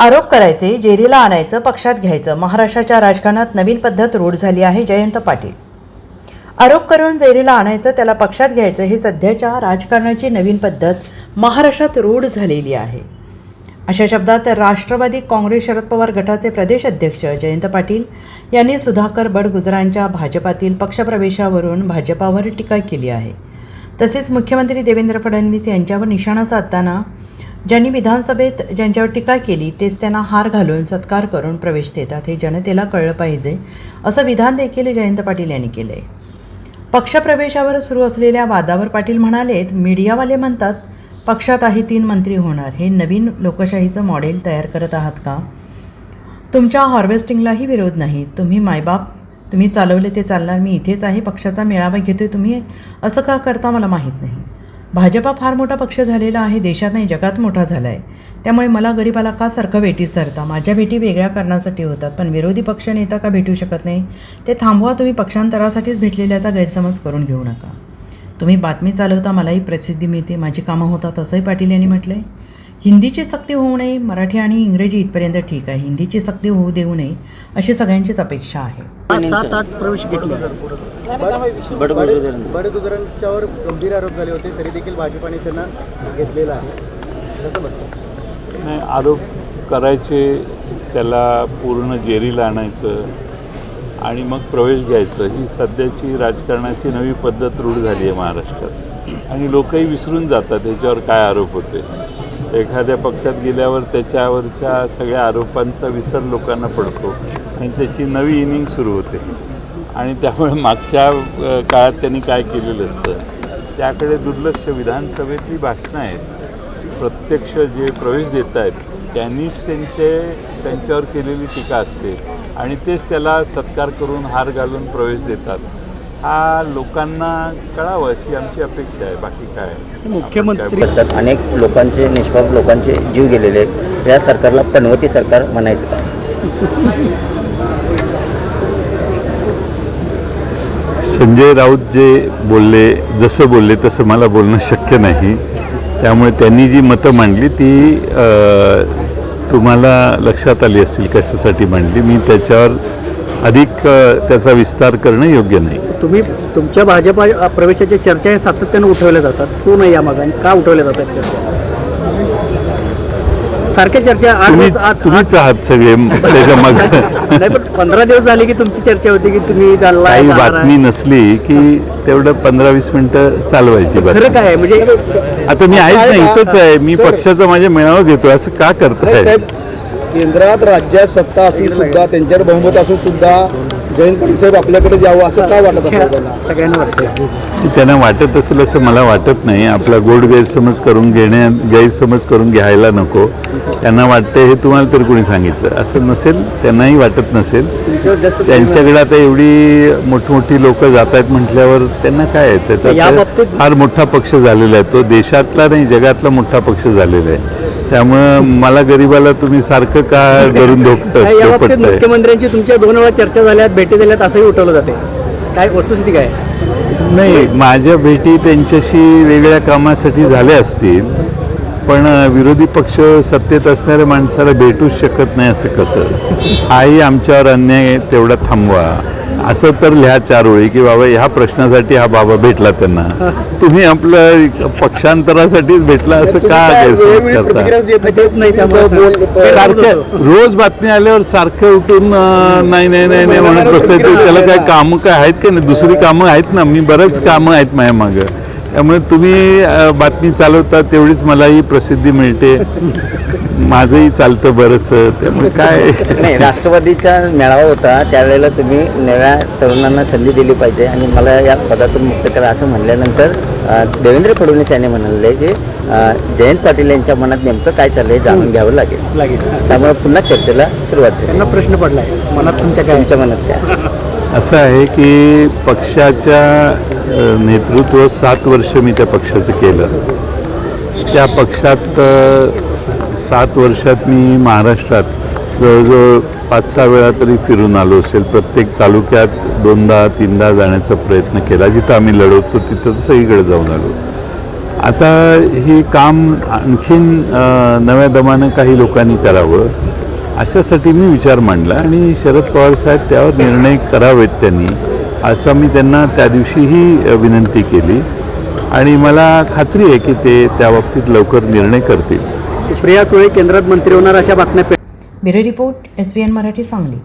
आरोप करायचे जेरीला आणायचं पक्षात घ्यायचं. महाराष्ट्राच्या राजकारणात नवीन पद्धत रूढ झाली आहे जयंत पाटील. आरोप करून जेरीला आणायचं त्याला पक्षात घ्यायचं हे सध्याच्या राजकारणाची नवीन पद्धत महाराष्ट्रात रूढ झालेली आहे. अशा शब्दात राष्ट्रवादी काँग्रेस शरद पवार गटाचे प्रदेश अध्यक्ष जयंत पाटील यांनी सुधाकर बडगुजरांच्या भाजपातील पक्षप्रवेशावरून भाजपावर टीका केली आहे. तसेच मुख्यमंत्री देवेंद्र फडणवीस यांच्यावर निशाणा साधताना ज्यांनी विधानसभेत ज्यांच्यावर टीका केली तेच त्यांना हार घालून सत्कार करून प्रवेश देतात हे जनतेला कळलं पाहिजे असं विधान देखील जयंत पाटील यांनी केलं आहे पक्षप्रवेशावर सुरू असलेल्या वादावर पाटील म्हणालेत मीडियावाले म्हणतात पक्षात आहे तीन मंत्री होणार. हे नवीन लोकशाहीचं मॉडेल तयार करत आहात का? तुमच्या हार्वेस्टिंगलाही विरोध नाही. तुम्ही मायबाप तुम्ही चालवले ते चालणार. मी इथेच आहे पक्षाचा मेळावा घेतोय तुम्ही. असं का करता? मला माहीत नाही. भाजपा फार मोठा पक्ष झालेला आहे देशात नाही जगात मोठा झाला आहे त्यामुळे मला गरीबाला का सारखं भेटीत सरता माझ्या भेटी वेगळ्या कारणासाठी होतात पण विरोधी पक्ष नेता का भेटू शकत नाही? ते थांबवा तुम्ही पक्षांतरासाठीच भेटलेल्याचा गैरसमज करून घेऊ नका. तुम्ही बातमी चालवता मलाही प्रसिद्धी मिळते माझी कामं होतात असंही पाटील यांनी म्हटलं आहे हिंदीची सक्ती होऊ नये मराठी आणि इंग्रजी इथपर्यंत ठीक आहे. हिंदीची सक्ती होऊ देऊ नये अशी सगळ्यांचीच अपेक्षा आहे. सात आठ प्रवेश घेतले. बडगुजरांच्यावर गंभीर आरोप झाले होते तरी देखील भाजपाने त्यांना घेतलेला आहे. कसं नाही आरोप करायचे त्याला पूर्ण जेरीला आणायचं आणि मग प्रवेश घ्यायचं ही सध्याची राजकारणाची नवी पद्धत रूढ झाली आहे महाराष्ट्रात. आणि लोकही विसरून जातात याच्यावर काय आरोप होते? एखाद्या पक्षात गेल्यावर त्याच्यावरच्या सगळ्या आरोपांचा विसर लोकांना पडतो आणि त्याची नवी इनिंग सुरू होते. आणि त्यामुळे मागच्या काळात त्यांनी काय केलेलं असतं? त्याकडे दुर्लक्ष विधानसभेतली भाषणं आहेत. प्रत्यक्ष जे प्रवेश देत आहेत त्यांनीच त्यांचे त्यांच्यावर केलेली टीका असते. आणि तेच त्याला सत्कार करून हार घालून प्रवेश देतात. हा लोकांना कळावं अशी आमची अपेक्षा आहे. बाकी काय? मुख्यमंत्री- अनेक लोकांचे निष्पाप लोकांचे जीव गेलेले आहेत. या सरकारला पनवती सरकार म्हणायचं का संजय राऊत जे बोलले जसं बोलले तसं मला बोलणं शक्य नाही. त्यामुळे त्यांनी जी मतं मांडली ती तुम्हाला लक्षात आली असतील कशासाठी मांडली. मी त्याच्यावर अधिक त्याचा विस्तार करणं योग्य नाही. तुम्ही तुमच्या भाजपा प्रवेशाच्या चर्चा हे सातत्यानं उठवल्या जातात. कोण नाही या मागाने का उठवल्या जातात चर्चा? सारख्या चर्चा आठ तुम्हीच दिवस आठ- तुम्हीच आहात सगळे त्याच्या मग. नाही पण पंधरा दिवस झाले की तुमची चर्चा होती की तुम्ही जाणला काही बातमी नसली की तेवढं पंधरा वीस मिनिटं चालवायची बातमी. खरं काय आहे? म्हणजे आता मी आहेच ना इथंच आहे. मी पक्षाचा माझ्या मेळावा घेतो असं का करताय? साहेब केंद्रात राज्यात सत्ता असून सुद्धा त्यांच्यावर बहुमत असून सुद्धा जयंत पाटील साहेब आपल्याकडे यावं असं का वाटत सगळ्यांना वाटतं त्यांना वाटत असेल असं मला वाटत नाही. आपला गोड गैरसमज करून घेण्या गैरसमज करून घ्यायला नको. त्यांना वाटते हे तुम्हाला तर कोणी सांगितलं. असं नसेल त्यांनाही वाटत नसेल. त्यांच्याकडे आता एवढी मोठमोठी लोक जात आहेत म्हटल्यावर त्यांना काय बाबतीत- फार मोठा पक्ष झालेला आहे. तो देशातला नाही जगातला मोठा पक्ष झालेला आहे. त्यामुळं मला गरीबाला तुम्ही सारखं का बाबतीत धोपटताय. मुख्यमंत्र्यांची तुमच्या दोन वेळा चर्चा झाल्यात भेटी दिल्यात असंही उठवलं जाते. काय वस्तुस्थिती काय? नाही माझ्या भेटी त्यांच्याशी वेगळ्या कामासाठी झाल्या असतील पण विरोधी पक्ष सत्तेत असणाऱ्या माणसाला भेटूच शकत नाही असं कसं? हाही आमच्यावर अन्याय तेवढा थांबवा. असं तर लिहा चार ओळी की बाबा ह्या प्रश्नासाठी हा बाबा भेटला त्यांना. तुम्ही आपलं पक्षांतरासाठीच भेटला असं का गैरसमज करता? प्रतिक्रिया देत नाही. देत नाही त्यामुळे. सारखं रोज बातमी आल्यावर सारखं उठून नाही नाही नाही नाही म्हणत बसायचं त्याला काय कामं काय आहेत का नाही? दुसरी कामं आहेत ना? मी बरंच कामं आहेत माझ्या मागं. त्यामुळे तुम्ही बातमी चालवता तेवढीच मलाही प्रसिद्धी मिळते. माझंही चालतं बरंचसं त्यामुळे काय? नाही राष्ट्रवादीचा मेळावा होता त्यावेळेला तुम्ही नव्या तरुणांना संधी दिली पाहिजे आणि मला या पदातून मुक्त करा असं म्हणल्यानंतर देवेंद्र फडणवीस यांनी म्हणाले की जयंत पाटील यांच्या मनात नेमकं काय चाललंय जाणून घ्यावं लागेल. लागेल. त्यामुळे पुन्हा चर्चेला सुरुवात झाली. त्यांना प्रश्न पडलाय. मनात तुमच्या काय? तुमच्या मनात काय? असं आहे की पक्षाच्या नेतृत्व सात वर्ष मी त्या पक्षाचं केलं. त्या पक्षात सात वर्षात मी महाराष्ट्रात जवळजवळ पाच सहा वेळा तरी फिरून आलो असेल. प्रत्येक तालुक्यात दोनदा तीनदा जाण्याचा प्रयत्न केला. जिथं आम्ही लढवतो तिथं सगळीकडे जाऊन आलो. आता हे काम आणखीन नव्या दमानं काही लोकांनी करावं अशासाठी मी विचार मांडला आणि शरद पवार साहेब त्यावर निर्णय करावेत त्यांनी. असं मी त्यांना त्या दिवशीही विनंती केली. आणि मला खात्री आहे की ते त्या बाबतीत लवकर निर्णय करतील. सुप्रिया सुळे केंद्रात मंत्री होणार अशा बातम्या bureau report S Marathi Sangli.